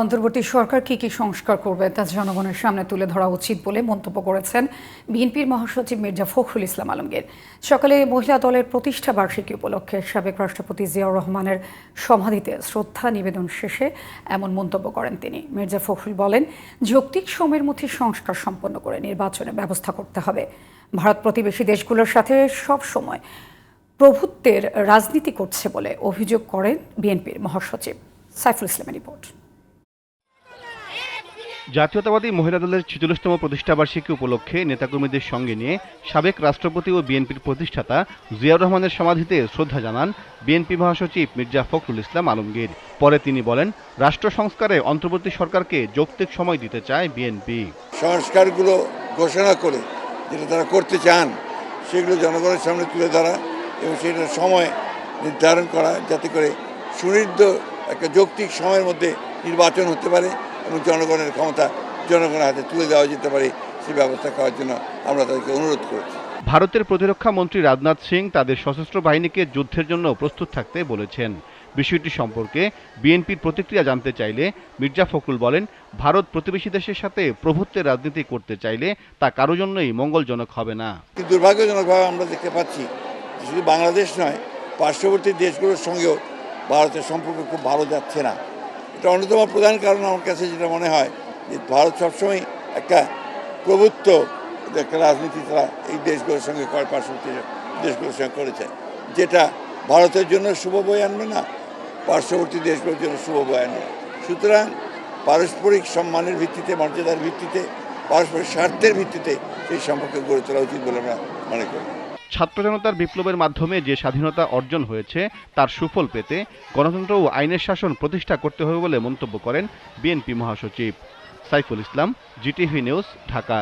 অন্তর্বর্তী সরকার কি কি সংস্কার করবে তা জনগণের সামনে তুলে ধরা উচিত বলে মন্তব্য করেছেন বিএনপির মহাসচিব মির্জা ফখরুল ইসলাম আলমগীর। সকালে মহিলা দলের প্রতিষ্ঠা বার্ষিকী উপলক্ষে সাবেক রাষ্ট্রপতি জিয়াউর রহমানের সমাধিতে শ্রদ্ধা নিবেদন শেষে এমন মন্তব্য করেন তিনি। মির্জা ফখরুল বলেন, যৌক্তিক সময়ের মধ্যে সংস্কার সম্পন্ন করে নির্বাচনে ব্যবস্থা করতে হবে। ভারত প্রতিবেশী দেশগুলোর সাথে সব সময় প্রভুত্বের রাজনীতি করছে বলে অভিযোগ করেন বিএনপির মহাসচিব। সাইফুল ইসলামের রিপোর্ট। জাতীয়তাবাদী মহিলা দলের ছেচল্লিশতম প্রতিষ্ঠাবার্ষিকী উপলক্ষে নেতাকর্মীদের সঙ্গে নিয়ে সাবেক রাষ্ট্রপতি ও বিএনপির প্রতিষ্ঠাতা জিয়াউর রহমানের সমাধিতে শ্রদ্ধা জানান বিএনপি মহাসচিব মির্জা ফখরুল ইসলাম আলমগীর। পরে তিনি বলেন, রাষ্ট্র সংস্কারে অন্তর্বর্তী সরকারকে যৌক্তিক সময় দিতে চায় বিএনপি। সংস্কারগুলো ঘোষণা করে যেটা তারা করতে চান, সেগুলো জনগণের সামনে তুলে ধরা এবং সেটার সময় নির্ধারণ করা যাতে করে সুনির্দ একটা যৌক্তিক সময়ের মধ্যে নির্বাচন হতে পারে। এবং জনগণের ক্ষমতা জনগণের হাতে তুলে দেওয়া যেতে পারে সেই ব্যবস্থা করার জন্য আমরা তাদেরকে অনুরোধ করেছি। ভারতের প্রতিরক্ষা মন্ত্রী রাজনাথ সিং তাদের সশস্ত্র বাহিনীকে যুদ্ধের জন্য প্রস্তুত থাকতে বলেছেন। বিষয়টি সম্পর্কে বিএনপির প্রতিক্রিয়া জানতে চাইলে মির্জা ফখরুল বলেন ভারত প্রতিবেশী দেশের সাথে প্রভুত্বের রাজনীতি করতে চাইলে তা কারও জন্যই মঙ্গলজনক হবে না। দুর্ভাগ্যজনকভাবে আমরা দেখতে পাচ্ছি শুধু বাংলাদেশ নয় পার্শ্ববর্তী দেশগুলোর সঙ্গেও ভারতের সম্পর্ক খুব ভালো যাচ্ছে না। এটা অন্যতম প্রধান কারণ আমার কাছে যেটা মনে হয় যে ভারত সবসময় একটা প্রভুত্ব একটা রাজনীতি তারা এই দেশগুলোর সঙ্গে করে পার্শ্ববর্তী দেশগুলোর সঙ্গে করেছে, যেটা ভারতের জন্য শুভ বয়ে আনবে না, পার্শ্ববর্তী দেশগুলোর জন্য শুভ বয়ে আনবে সুতরাং পারস্পরিক সম্মানের ভিত্তিতে, মর্যাদার ভিত্তিতে, পারস্পরিক স্বার্থের ভিত্তিতে সেই সম্পর্ক গড়ে তোলা উচিত বলে আমরা মনে করি। ছাত্র জনতার বিপ্লবের মাধ্যমে যে স্বাধীনতা অর্জন হয়েছে, তার সুফল পেতে গণতন্ত্র ও আইনের শাসন প্রতিষ্ঠা করতে হবে বলে মন্তব্য করেন বিএনপি মহাসচিব সাইফুল ইসলাম, জিটিভি নিউজ, ঢাকা।